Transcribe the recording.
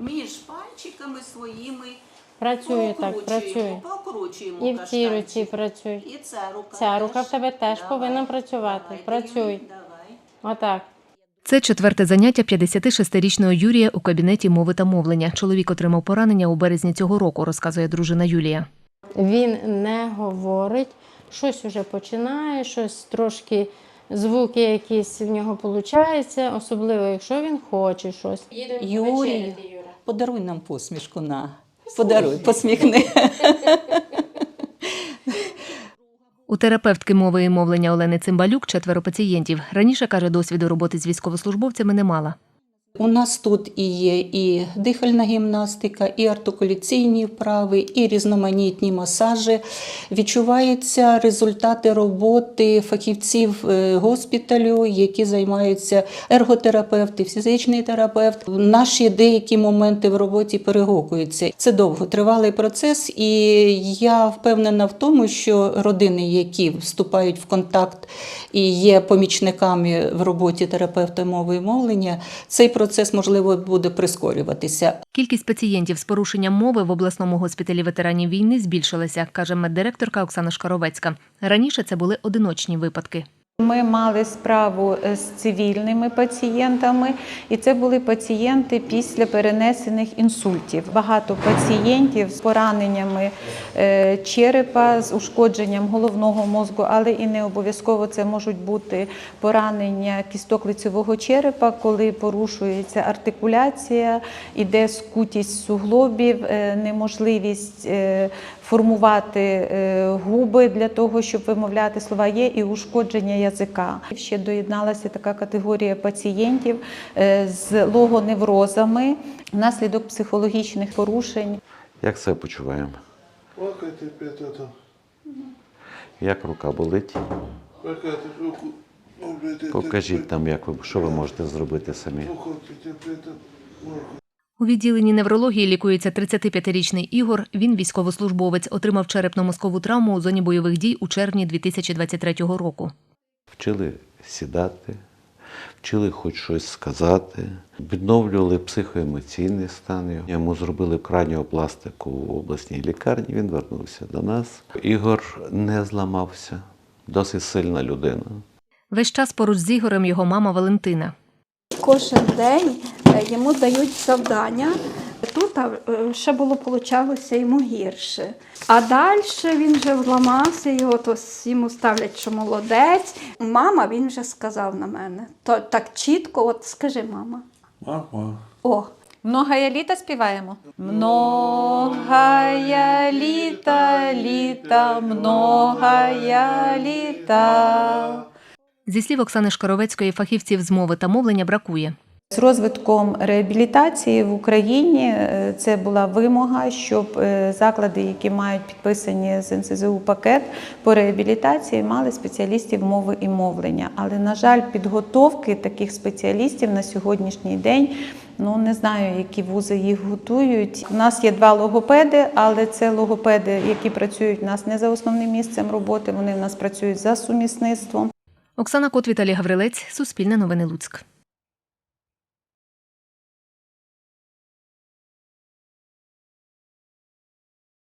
між пальчиками своїми Працює так, працює. прокручуємо І в цій руці каштанчик. працюй. І ця рука. Ця рука в тебе теж Давай, повинна працювати. давайте, Працюй. Давай. Отак. Це четверте заняття 56-річного Юрія у кабінеті мови та мовлення. Чоловік отримав поранення у березні цього року, розказує дружина Юлія. Він не говорить, щось уже починає, щось трошки звуки якісь в нього виходить, особливо якщо він хоче щось. Юрій, подаруй нам посмішку на. Подаруй, посміхни. У терапевтки мови і мовлення Олени Цимбалюк четверо пацієнтів. Раніше каже, досвіду роботи з військовослужбовцями не мала. У нас тут і є і дихальна гімнастика, і артикуляційні вправи, і різноманітні масажі. Відчуваються результати роботи фахівців е, госпіталю, які займаються ерготерапевти, фізичний терапевт. Наші деякі моменти в роботі перегукуються. Це довготривалий процес, і я впевнена в тому, що родини, які вступають в контакт і є помічниками в роботі терапевта мови і мовлення, цей процес можливо буде прискорюватися. Кількість пацієнтів з порушенням мови в обласному госпіталі ветеранів війни збільшилася, каже меддиректорка Оксана Шкаровецька. Раніше це були одиночні випадки. Ми мали справу е, з цивільними пацієнтами, і це були пацієнти після перенесених інсультів. Багато пацієнтів з пораненнями е, черепа, з ушкодженням головного мозку, але і не обов'язково це можуть бути поранення кісток лицевого черепа, коли порушується артикуляція, іде скутість суглобів, е, неможливість формувати губи для того, щоб вимовляти слова. Є і ушкодження язика. Ще доєдналася така категорія пацієнтів е, з логоневрозами внаслідок психологічних порушень. Як себе почуваємо? Як рука болить? Покажіть нам, як ви, що ви можете зробити самі. У відділенні неврології лікується 35-річний Ігор. Він військовослужбовець, отримав черепно-мозкову травму у зоні бойових дій у червні 2023 року. Вчили сідати, вчили хоч щось сказати, відновлювали психоемоційний стан. Йому зробили краніопластику в обласній лікарні. Він вернувся до нас. Ігор не зламався, досить сильна людина. Весь час поруч з Ігорем його мама Валентина. Кожен день е, йому дають завдання. Тут а, е, ще було получалося йому гірше. А далі він вже вламався, його то с- йому ставлять, що молодець. Мама, він вже сказав на мене. То так чітко, от скажи, мама. Мама. О, Многая літа співаємо. Многая літа, літа, многая літа. Зі слів Оксани Шкаровецької, фахівців з мови та мовлення бракує. З розвитком реабілітації в Україні е, це була вимога, щоб е, заклади, які мають підписані з НСЗУ пакет по реабілітації, мали спеціалістів мови і мовлення. Але, на жаль, підготовки таких спеціалістів на сьогоднішній день. Ну не знаю, які вузи їх готують. У нас є два логопеди, але це логопеди, які працюють у нас не за основним місцем роботи. Вони в нас працюють за сумісництвом. Оксана Кот, Віталій Гаврилець, Суспільне новини Луцьк.